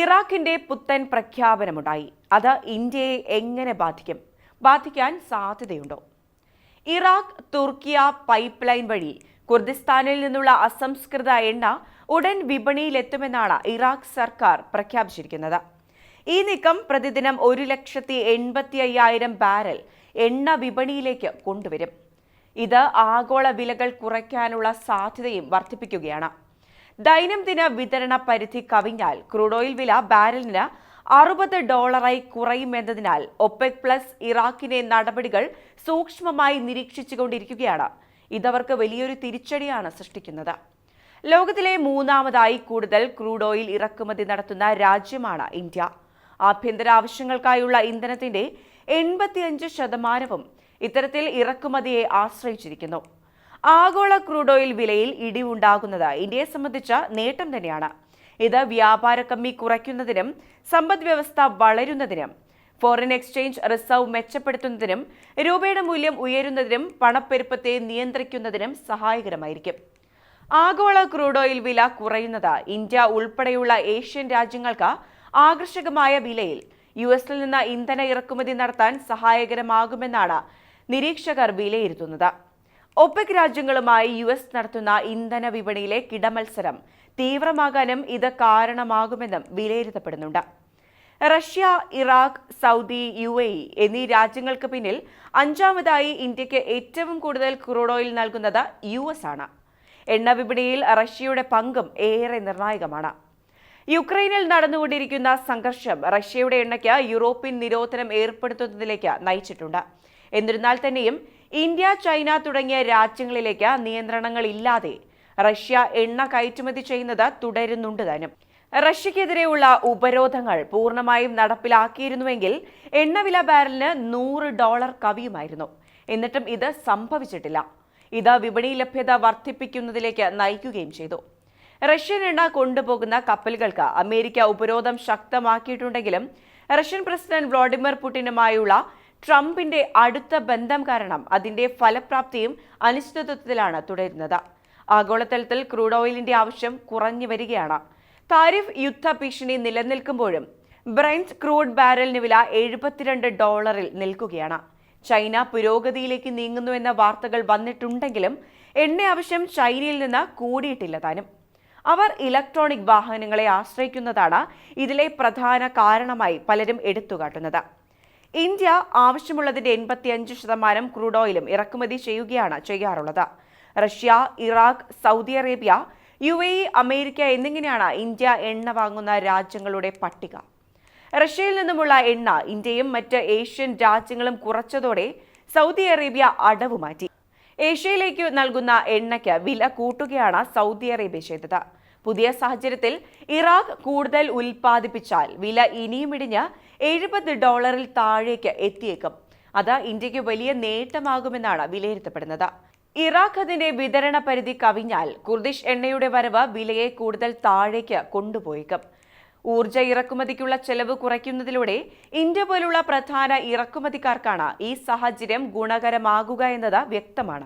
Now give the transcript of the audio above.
ഇറാഖിന്റെ പുത്തൻ പ്രഖ്യാപനമുണ്ടായി. അത് ഇന്ത്യയെ എങ്ങനെ ബാധിക്കും? ബാധിക്കാൻ സാധ്യതയുണ്ടോ? ഇറാഖ് തുർക്കിയ പൈപ്പ് ലൈൻ വഴി കുർദിസ്ഥാനിൽ നിന്നുള്ള അസംസ്കൃത എണ്ണ ഉടൻ വിപണിയിലെത്തുമെന്നാണ് ഇറാഖ് സർക്കാർ പ്രഖ്യാപിച്ചിരിക്കുന്നത്. ഈ നീക്കം പ്രതിദിനം ഒരു ലക്ഷത്തി എൺപത്തി അയ്യായിരം ബാരൽ എണ്ണ വിപണിയിലേക്ക് കൊണ്ടുവരും. ഇത് ആഗോള വിലകൾ കുറയ്ക്കാനുള്ള സാധ്യതയും വർദ്ധിപ്പിക്കുകയാണ്. ദൈനംദിന വിതരണ പരിധി കവിഞ്ഞാൽ ക്രൂഡ് ഓയിൽ വില ബാരലിന് അറുപത് ഡോളറായി കുറയുമെന്നതിനാൽ ഒപെക് പ്ലസ് ഇറാഖിനെ നടപടികൾ സൂക്ഷ്മമായി നിരീക്ഷിച്ചുകൊണ്ടിരിക്കുകയാണ്. ഇതവർക്ക് വലിയൊരു തിരിച്ചടിയാണ് സൃഷ്ടിക്കുന്നത്. ലോകത്തിലെ മൂന്നാമതായി കൂടുതൽ ക്രൂഡ് ഓയിൽ ഇറക്കുമതി നടത്തുന്ന രാജ്യമാണ് ഇന്ത്യ. ആഭ്യന്തര ആവശ്യങ്ങൾക്കായുള്ള ഇന്ധനത്തിന്റെ എൺപത്തിയഞ്ച് ശതമാനവും ഇത്തരത്തിൽ ഇറക്കുമതിയെ ആശ്രയിച്ചിരിക്കുന്നു. ആഗോള ക്രൂഡ് ഓയിൽ വിലയിൽ ഇടിവുണ്ടാകുന്നത് ഇന്ത്യയെ സംബന്ധിച്ച നേട്ടം തന്നെയാണ്. ഇത് വ്യാപാര കമ്മി കുറയ്ക്കുന്നതിനും സമ്പദ് വ്യവസ്ഥ വളരുന്നതിനും ഫോറിൻ എക്സ്ചേഞ്ച് റിസർവ് മെച്ചപ്പെടുത്തുന്നതിനും രൂപയുടെ മൂല്യം ഉയരുന്നതിനും പണപ്പെരുപ്പത്തെ നിയന്ത്രിക്കുന്നതിനും സഹായകരമായിരിക്കും. ആഗോള ക്രൂഡ് ഓയിൽ വില കുറയുന്നത് ഇന്ത്യ ഉൾപ്പെടെയുള്ള ഏഷ്യൻ രാജ്യങ്ങൾക്ക് ആകർഷകമായ വിലയിൽ യു എസിൽ നിന്ന് ഇന്ധന ഇറക്കുമതി നടത്താൻ സഹായകരമാകുമെന്നാണ് നിരീക്ഷകർ വിലയിരുത്തുന്നത്. ഒപെക് രാജ്യങ്ങളുമായി യു എസ് നടത്തുന്ന ഇന്ധന വിപണിയിലെ കിടമത്സരം തീവ്രമാകാനും ഇത് കാരണമാകുമെന്നും വിലയിരുത്തപ്പെടുന്നുണ്ട്. Russia Iraq Saudi U A എന്നീ രാജ്യങ്ങൾക്ക് പിന്നിൽ അഞ്ചാമതായി ഇന്ത്യയ്ക്ക് ഏറ്റവും കൂടുതൽ ക്രൂഡ് ഓയിൽ നൽകുന്നത് യു എസ് ആണ്. എണ്ണ വിപണിയിൽ റഷ്യയുടെ പങ്കും ഏറെ നിർണായകമാണ്. യുക്രൈനിൽ നടന്നുകൊണ്ടിരിക്കുന്ന സംഘർഷം റഷ്യയുടെ എണ്ണയ്ക്ക് യൂറോപ്യൻ നിരോധനം ഏർപ്പെടുത്തുന്നതിലേക്ക് നയിച്ചിട്ടുണ്ട്. എന്നിരുന്നാൽ തന്നെയും ഇന്ത്യ ചൈന തുടങ്ങിയ രാജ്യങ്ങളിലേക്ക് നിയന്ത്രണങ്ങൾ ഇല്ലാതെ റഷ്യ എണ്ണ കയറ്റുമതി ചെയ്യുന്നത് തുടരുന്നുണ്ട് താനും. റഷ്യക്കെതിരെയുള്ള ഉപരോധങ്ങൾ പൂർണമായും നടപ്പിലാക്കിയിരുന്നുവെങ്കിൽ എണ്ണവില ബാരലിന് നൂറ് ഡോളർ കവിയുമായിരുന്നു. എന്നിട്ടും ഇത് സംഭവിച്ചിട്ടില്ല. ഇത് വിപണി ലഭ്യത വർദ്ധിപ്പിക്കുന്നതിലേക്ക് നയിക്കുകയും ചെയ്തു. റഷ്യൻ എണ്ണ കൊണ്ടുപോകുന്ന കപ്പലുകൾക്ക് അമേരിക്ക ഉപരോധം ശക്തമാക്കിയിട്ടുണ്ടെങ്കിലും റഷ്യൻ പ്രസിഡന്റ് വ്ളാഡിമിർ പുടിനുമായുള്ള ട്രംപിന്റെ അടുത്ത ബന്ധം കാരണം അതിന്റെ ഫലപ്രാപ്തിയും അനിശ്ചിതത്വത്തിലാണ് തുടരുന്നത്. ആഗോളതലത്തിൽ ക്രൂഡ് ഓയിലിന്റെ ആവശ്യം കുറഞ്ഞു വരികയാണ്. താരിഫ് യുദ്ധ ഭീഷണി നിലനിൽക്കുമ്പോഴും ബ്രൈൻസ് ക്രൂഡ് ബാരലിന് വില എഴുപത്തിരണ്ട് ഡോളറിൽ നിൽക്കുകയാണ്. ചൈന പുരോഗതിയിലേക്ക് നീങ്ങുന്നുവെന്ന വാർത്തകൾ വന്നിട്ടുണ്ടെങ്കിലും എണ്ണ ആവശ്യം ചൈനയിൽ നിന്ന് കൂടിയിട്ടില്ല താനും. അവർ ഇലക്ട്രോണിക് വാഹനങ്ങളെ ആശ്രയിക്കുന്നതാണ് ഇതിലെ പ്രധാന കാരണമായി പലരും എടുത്തുകാട്ടുന്നത്. ഇന്ത്യ ആവശ്യമുള്ളതിന്റെ എൺപത്തിയഞ്ച് ശതമാനം ക്രൂഡ് ഓയിലും ഇറക്കുമതി ചെയ്യുകയാണ് ചെയ്യാറുള്ളത്. Russia Iraq Saudi Arabia U A America എന്നിങ്ങനെയാണ് ഇന്ത്യ എണ്ണ വാങ്ങുന്ന രാജ്യങ്ങളുടെ പട്ടിക. റഷ്യയിൽ നിന്നുമുള്ള എണ്ണ ഇന്ത്യയും മറ്റ് ഏഷ്യൻ രാജ്യങ്ങളും കുറച്ചതോടെ സൗദി അറേബ്യ അടവ് മാറ്റി ഏഷ്യയിലേക്ക് നൽകുന്ന എണ്ണയ്ക്ക് വില കൂട്ടുകയാണ് സൗദി അറേബ്യ ചെയ്തത്. പുതിയ സാഹചര്യത്തിൽ ഇറാഖ് കൂടുതൽ ഉൽപ്പാദിപ്പിച്ചാൽ വില ഇനിയും ഇടിഞ്ഞ് എഴുപത് ഡോളറിൽ താഴേക്ക് എത്തിയേക്കും. അത് ഇന്ത്യയ്ക്ക് വലിയ നേട്ടമാകുമെന്നാണ് വിലയിരുത്തപ്പെടുന്നത്. ഇറാഖ് അതിന്റെ വിതരണ പരിധി കവിഞ്ഞാൽ കുർദിഷ് എണ്ണയുടെ വരവ് വിലയെ കൂടുതൽ താഴേക്ക് കൊണ്ടുപോയേക്കും. ഊർജ ഇറക്കുമതിക്കുള്ള ചെലവ് കുറയ്ക്കുന്നതിലൂടെ ഇന്ത്യ പോലുള്ള പ്രധാന ഇറക്കുമതിക്കാർക്കാണ് ഈ സാഹചര്യം ഗുണകരമാകുക എന്നത് വ്യക്തമാണ്.